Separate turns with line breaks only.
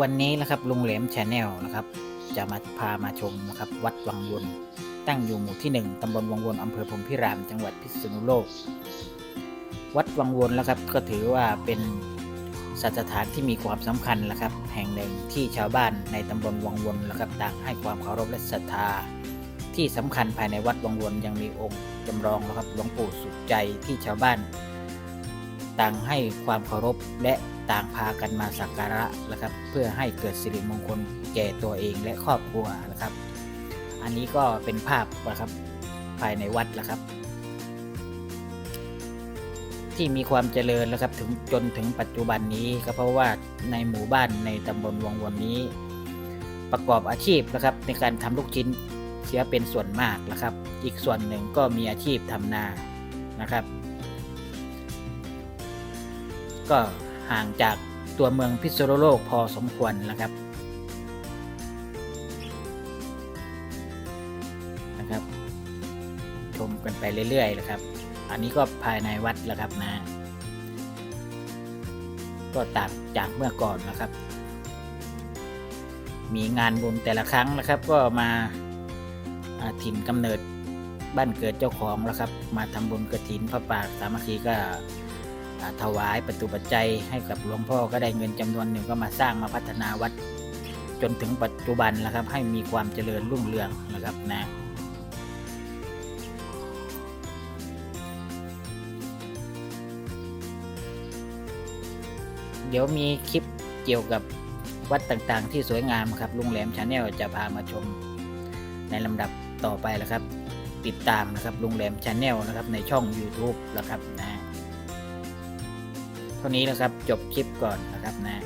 วันนี้นะครับลุงแหลมชาแนลนะครับ จะมาพามาชมนะครับวัดวังวนตั้งอยู่หมู่ที่ 1ตำบลวังวนอำเภอพรมพิรามจังหวัดพิษณุโลก วัดวังวนแล้วครับก็ถือว่าเป็นสถานที่มีความสำคัญนะครับ แห่งหนึ่งที่ชาวบ้านในตำบลวังวนนะครับต่างให้ความเคารพและศรัทธา ที่สำคัญภายในวัดวังวนยังมีองค์จำลองนะครับหลวงปู่สุขใจที่ชาวบ้าน ต่างให้ความเคารพและต่างพากันมาสักการะนะครับ เพื่อให้เกิดสิริมงคลแก่ตัวเองและครอบครัวนะครับ อันนี้ก็เป็นภาพนะครับภายในวัดนะครับ ที่มีความเจริญนะครับถึงจนถึงปัจจุบันนี้ก็เพราะว่าในหมู่บ้านในตำบลวังวนนี้ ประกอบอาชีพนะครับในการทำลูกชิ้นเสียเป็นส่วนมากนะครับ อีกส่วนหนึ่งก็มีอาชีพทำนานะครับ ก็ห่างจากตัวเมืองพิษณุโลกพอสมควรนะครับนะครับ ชมกันไปเรื่อยๆนะครับ อันนี้ก็ภายในวัดแล้วครับนะ ก็ต่างจากเมื่อก่อนนะครับ มีงานบุญแต่ละครั้งนะครับ ก็มาถิ่นกำเนิดบ้านเกิดเจ้าของแล้วครับ มาทำบุญกระถินพระป่าสามัคคีก็ ถวายประตูปัจจัยให้กับหลวงพ่อก็ได้เงินจำนวนหนึ่งก็มาสร้างมาพัฒนาวัด จนถึงปัจจุบันแล้วครับ ให้มีความเจริญรุ่งเรืองนะครับนะเดี๋ยวมีคลิปเกี่ยวกับวัดต่างๆ ที่สวยงามครับลุงแหลมชาแนลจะพามาชมในลำดับต่อไปแล้วครับ ติดตามนะครับลุงแหลมชาแนลนะครับในช่อง YouTube แล้วครับนะ ท่านี้นะครับจบคลิปก่อนนะครับนะ